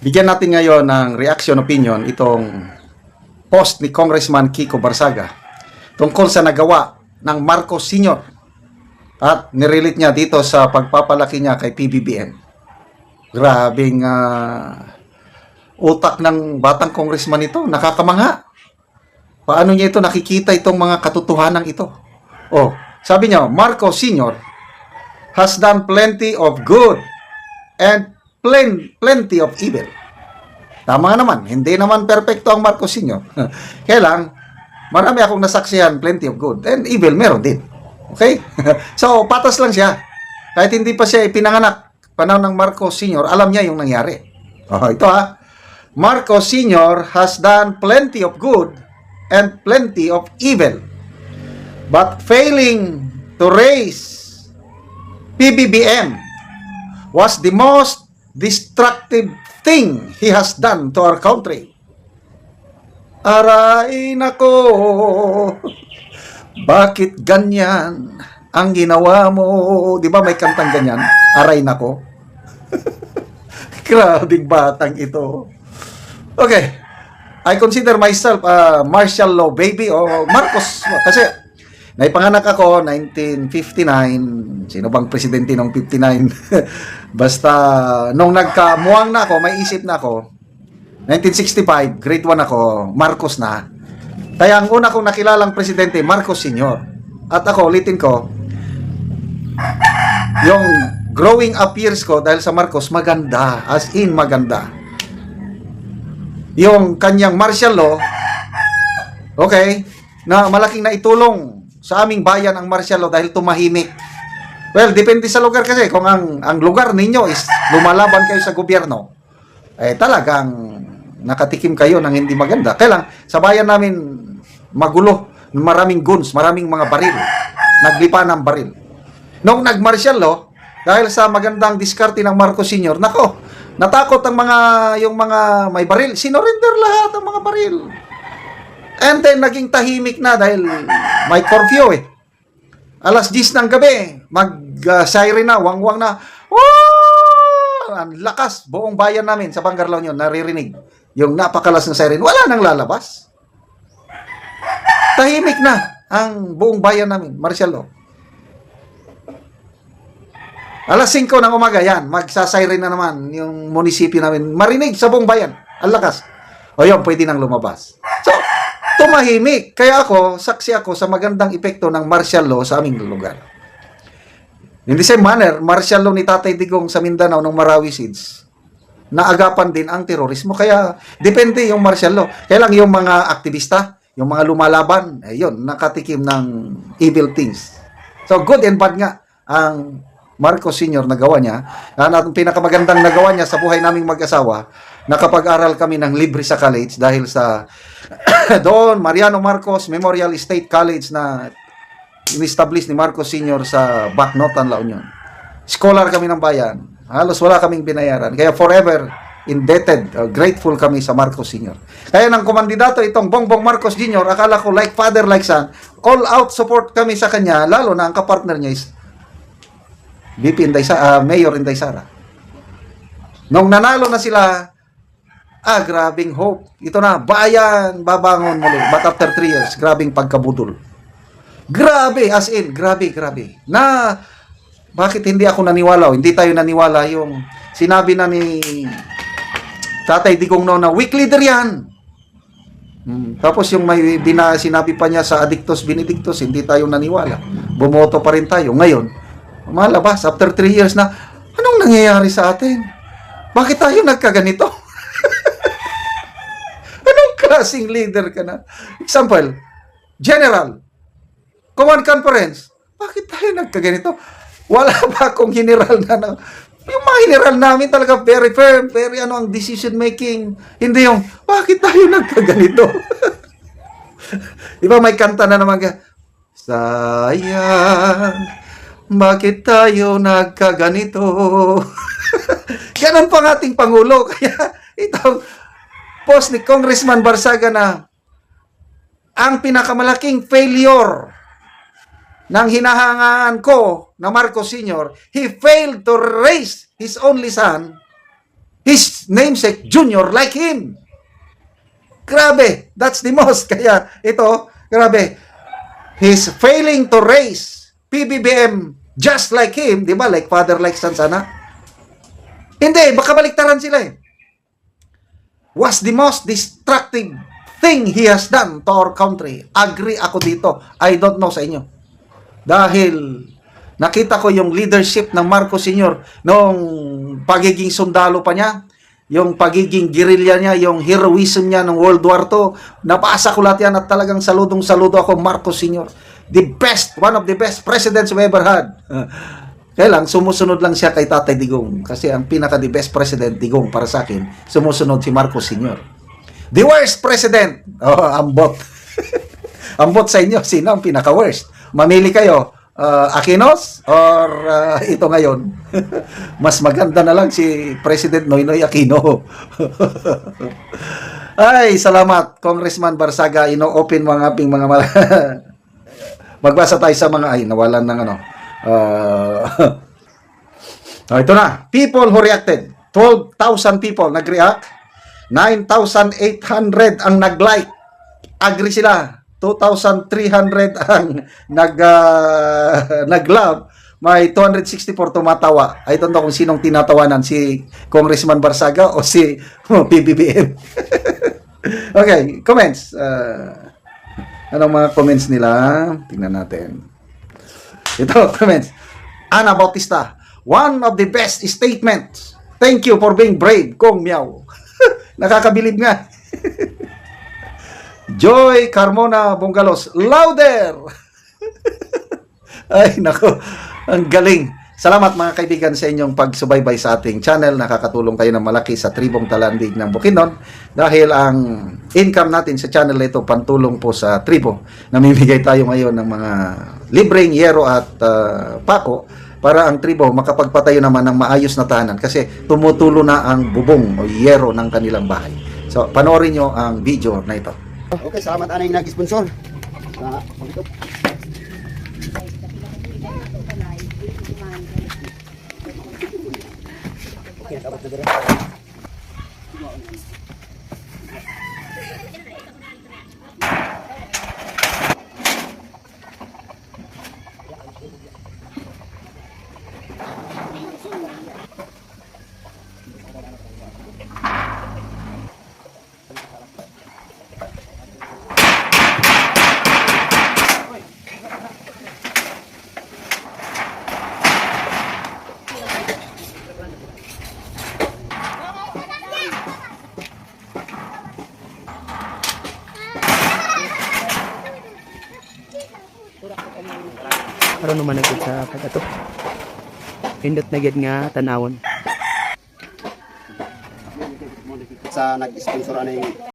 Bigyan natin ngayon ng reaction opinion itong post ni Congressman Kiko Barsaga tungkol sa nagawa ng Marcos Sr. at nirelate niya dito sa pagpapalaki niya kay PBBM. Grabing ah, utak ng batang congressman ito, nakakamangha. Paano niya ito nakikita itong mga katotohanan ito? Oh, sabi niya, Marcos Sr. has done plenty of good and plen- plenty of evil. Tama naman, hindi naman perfecto ang Marcos Sr. Kaya lang, marami akong nasaksihan, plenty of good. And evil, meron din. Okay? so, patas lang siya. Kahit hindi pa siya ipinanganak, panahon ng Marcos Sr., alam niya yung nangyari. Oh, ito ha. Marcos Sr. has done plenty of good and plenty of evil. But failing to raise PBBM was the most destructive thing he has done to our country. Aray nako, bakit ganyan ang ginawa mo? Di ba may kantang ganyan? Aray nako. Grabing batang ito. Okay. I consider myself a martial law baby o Marcos. Kasi naipanganak ako 1959. Sino bang presidente ng 59? Basta nung nagkamuang na ako, may isip na ako. 1965, grade 1 ako, Marcos na. Kaya ang una kong nakilalang presidente, Marcos Sr. At ako, ulitin ko, yung growing up years ko dahil sa Marcos, maganda. As in, maganda. Yung kanyang martial law, okay, na malaking naitulong sa aming bayan ang martial law dahil tumahimik. Well, depende sa lugar kasi. Kung ang, ang lugar ninyo is lumalaban kayo sa gobyerno, eh talagang nakatikim kayo ng hindi maganda. Kaya lang, sa bayan namin magulo, maraming guns, maraming mga baril. Naglipa ng baril. Nung nag-martial law, dahil sa magandang diskarte ng Marcos Sr., nako, natakot ang mga, yung mga may baril. Sinurrender lahat ang mga baril. And then, naging tahimik na dahil may curfew eh. Alas 10 ng gabi, mag-siren na, wangwang na. Wow! Ang lakas, buong bayan namin sa Bangarlaw yun, naririnig. Yung napakalas ng siren, wala nang lalabas. Tahimik na ang buong bayan namin, law. Alas 5 ng umaga, yan, magsasiren na naman yung munisipyo namin. Marinig sa buong bayan. Ang lakas. O yun, pwede nang lumabas. Tumahimik. Kaya ako, saksi ako sa magandang epekto ng martial law sa aming lugar. In the same manner, martial law ni Tatay Digong sa Mindanao ng Marawi Seeds, naagapan din ang terorismo. Kaya, depende yung martial law. Kaya lang yung mga aktivista, yung mga lumalaban, eh, nakatikim ng evil things. So, good and bad nga ang Marcos Sr. nagawa niya. Ang at pinakamagandang nagawa niya sa buhay naming mag-asawa, nakapag-aral kami ng libre sa college dahil sa doon, Mariano Marcos Memorial State College na in-establish ni Marcos Sr. sa Bacnotan, La Union. Scholar kami ng bayan. Halos wala kaming binayaran. Kaya forever indebted, uh, grateful kami sa Marcos Sr. Kaya nang kumandidato itong Bongbong Marcos Jr., akala ko like father, like son, all out support kami sa kanya, lalo na ang kapartner niya is VP Inday ah, Mayor Inday Sara. Nung nanalo na sila, ah, grabing hope. Ito na, bayan, babangon muli. But after 3 years, grabing pagkabudol. Grabe, as in, grabe, grabe. Na, bakit hindi ako naniwala? o Hindi tayo naniwala yung sinabi na ni Tatay Digong no na weak leader yan. Hmm, Tapos yung may bina, sinabi pa niya sa Addictus Benedictus, hindi tayo naniwala. Bumoto pa rin tayo. Ngayon, malabas, after 3 years na, anong nangyayari sa atin? Bakit tayo nagkaganito? Klaseng leader ka na? Example, General, Command Conference, bakit tayo nagkaganito? Wala ba akong general na, na yung mga general namin talaga very firm, very ano ang decision making. Hindi yung, bakit tayo nagkaganito? Di ba may kanta na naman ka, Sayang, bakit tayo nagkaganito? Ganon pa ating Pangulo. Kaya itong post ni Congressman Barsaga na ang pinakamalaking failure ng hinahangaan ko na Marcos Sr., he failed to raise his only son his namesake junior like him. Grabe, that's the most. Kaya ito, grabe, he's failing to raise PBBM just like him, di ba? Like father, like son sana. Hindi, baka baliktaran sila eh. Was the most destructive thing he has done to our country. Agree ako dito. I don't know sa inyo. Dahil nakita ko yung leadership ng Marcos Sr. noong pagiging sundalo pa niya, yung pagiging guerrilla niya, yung heroism niya ng World War II. Napasa ko lahat yan at talagang saludong saludo ako Marcos Sr. The best, one of the best presidents we ever had. Kaya lang, sumusunod lang siya kay Tatay Digong. Kasi ang pinaka the best president, Digong, para sa akin, sumusunod si Marcos Sr. The worst president. Oh, ambot. ambot sa inyo, sino ang pinaka-worst? Mamili kayo, uh, Aquinos or uh, ito ngayon? Mas maganda na lang si President Noynoy Aquino. Ay, salamat, Congressman Barsaga. Ino-open mga aping mga Magbasa tayo sa mga, ay, nawalan ng ano. Uh, ito na. People who reacted. 12,000 people nag-react. 9,800 ang nag-like. Agree sila. 2,300 ang nag uh, nag-love. May 264 tumatawa. Don't know kung sinong tinatawanan, si Congressman Barsaga o si oh, PBBM. okay, comments. Uh, anong mga comments nila? Tingnan natin. Ito, comments. Ana Bautista, one of the best statements. Thank you for being brave, Kong Miao. Nakakabilib nga. Joy Carmona Bongalos, louder! Ay, nako, ang galing. Salamat mga kaibigan sa inyong pagsubaybay sa ating channel. Nakakatulong kayo ng malaki sa Tribong Talandig ng Bukidnon dahil ang income natin sa channel na ito pantulong po sa tribo. Namimigay tayo ngayon ng mga libreng yero at ah, pako para ang tribo makapagpatayo naman ng maayos na tahanan kasi tumutulo na ang bubong o yero ng kanilang bahay. So, panoorin nyo ang video na ito. Okay, salamat aning nag-sponsor. Sa pagkito. Para naman nagkit sa pagkato. Pindot na gid nga tanawon. Sa nag-sponsor aning